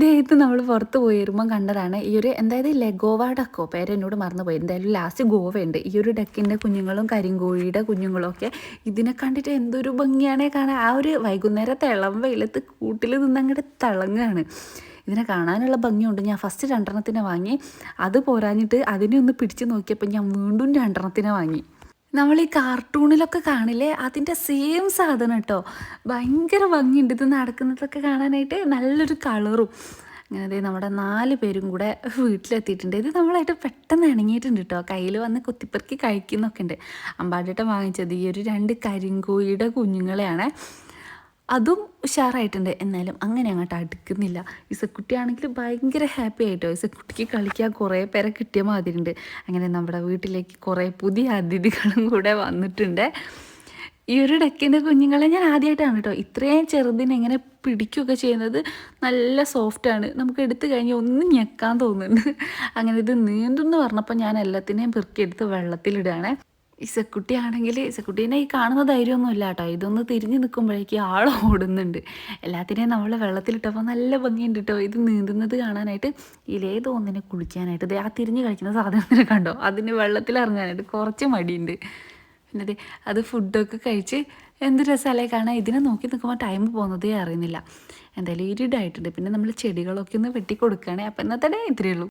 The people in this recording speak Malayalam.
ദേ ഇത് നമ്മൾ പുറത്ത് പോയി വരുമ്പം കണ്ടതാണ്. ഈ ഒരു എന്തായത്? ലെഗോവ ഡക്കോ പേര് എന്നോട് മറന്നുപോയി. എന്തായാലും ലാസ്റ്റ് ഗോവയുണ്ട്. ഈ ഒരു ഡക്കിന്റെ കുഞ്ഞുങ്ങളും കരിങ്കോഴിയുടെ കുഞ്ഞുങ്ങളും ഒക്കെ ഇതിനെ കണ്ടിട്ട് എന്തൊരു ഭംഗിയാണേ കാണാൻ. ആ ഒരു വൈകുന്നേരം ഇളം വെയിലത്ത് കൂട്ടിൽ നിന്ന് അങ്ങോട്ട് തിളങ്ങുകയാണ് ഇതിനെ കാണാനുള്ള ഭംഗിയുണ്ട്. ഞാൻ ഫസ്റ്റ് രണ്ടെണ്ണത്തിനെ വാങ്ങി. അത് പോരാഞ്ഞിട്ട് അതിനെ ഒന്ന് പിടിച്ച് നോക്കിയപ്പോൾ ഞാൻ വീണ്ടും രണ്ടെണ്ണത്തിനെ വാങ്ങി. നമ്മൾ ഈ കാർട്ടൂണിലൊക്കെ കാണില്ലേ? അതിന്റെ സെയിം സാധനം കേട്ടോ ഭയങ്കര ഭംഗിയുണ്ട് ഇത് നടക്കുന്നതൊക്കെ കാണാനായിട്ട്. നല്ലൊരു കളറും അങ്ങനെ ദേ നമ്മുടെ നാല് പേരും കൂടെ വീട്ടിലെത്തിയിട്ടുണ്ട്. ഇത് നമ്മളായിട്ട് പെട്ടെന്ന് ഇണങ്ങിയിട്ടുണ്ട് കേട്ടോ കയ്യിൽ വന്ന് കുത്തിപ്പെറുക്കി കഴിക്കുന്നൊക്കെ ഉണ്ട്. അമ്പാടിട്ടം വാങ്ങിച്ചത് ഈ ഒരു രണ്ട് കരിങ്കോഴിയുടെ കുഞ്ഞുങ്ങളെയാണ്. അതും ഉഷാറായിട്ടുണ്ട്. എന്നാലും അങ്ങനെ അങ്ങോട്ട് അടുക്കുന്നില്ല. ഇസക്കുട്ടിയാണെങ്കിൽ ഭയങ്കര ഹാപ്പി ആയിട്ടോ? ഇസക്കുട്ടിക്ക് കളിക്കാൻ കുറേ പേരെ കിട്ടിയ മാതിരിയുണ്ട് അങ്ങനെ നമ്മുടെ വീട്ടിലേക്ക് കുറേ പുതിയ അതിഥികളും കൂടെ വന്നിട്ടുണ്ട്. ഈ ഒരു ഡക്കിന്റെ കുഞ്ഞുങ്ങളെ ഞാൻ ആദ്യമായിട്ടാണ് കേട്ടോ. ഇത്രയും ചെറുതിനെ എങ്ങനെ പിടിക്കുകയൊക്കെ ചെയ്യുന്നത് നല്ല സോഫ്റ്റാണ് നമുക്ക് എടുത്തു കഴിഞ്ഞാൽ ഒന്നും ഞെക്കാൻ തോന്നുന്നുണ്ട് അങ്ങനെ ഇത് നീന്തുന്നു പറഞ്ഞപ്പോൾ ഞാൻ എല്ലാത്തിനെയും പെറുക്കിയെടുത്ത് വെള്ളത്തിലിടുകയാണ്. ഇസക്കുട്ടി ആണെങ്കിൽ ഇസക്കുട്ടീനെ ഈ കാണുന്ന ധൈര്യമൊന്നുമില്ല കേട്ടോ. ഇതൊന്ന് തിരിഞ്ഞ് നിൽക്കുമ്പോഴേക്ക് ആൾ ഓടുന്നുണ്ട്. എല്ലാത്തിനെയും നമ്മൾ വെള്ളത്തിലിട്ടപ്പോൾ നല്ല ഭംഗിയുണ്ട് കേട്ടോ. ഇത് നീന്തുന്നത് കാണാനായിട്ട് ഇതിലേതോ ഒന്നിനെ കുളിക്കാനായിട്ട്. ആ തിരിഞ്ഞ് കളിക്കുന്ന സാധനത്തിനെ കണ്ടോ? അതിന് വെള്ളത്തിൽ ഇറങ്ങാനായിട്ട് കുറച്ച് മടിയുണ്ട്. പിന്നെ അതെ അത് ഫുഡൊക്കെ കഴിച്ച് എന്ത് രസമല്ലേ കാണാൻ? ഇതിനെ നോക്കി നിൽക്കുമ്പോൾ ടൈം പോകുന്നതേ അറിയുന്നില്ല. എന്തായാലും ഇരുടായിട്ടുണ്ട്. പിന്നെ നമ്മൾ ചെടികളൊക്കെ ഒന്ന് വെട്ടി കൊടുക്കുകയാണെങ്കിൽ അപ്പം ഇന്നത്തെ ഡേ ഇത്രയേ ഉള്ളൂ.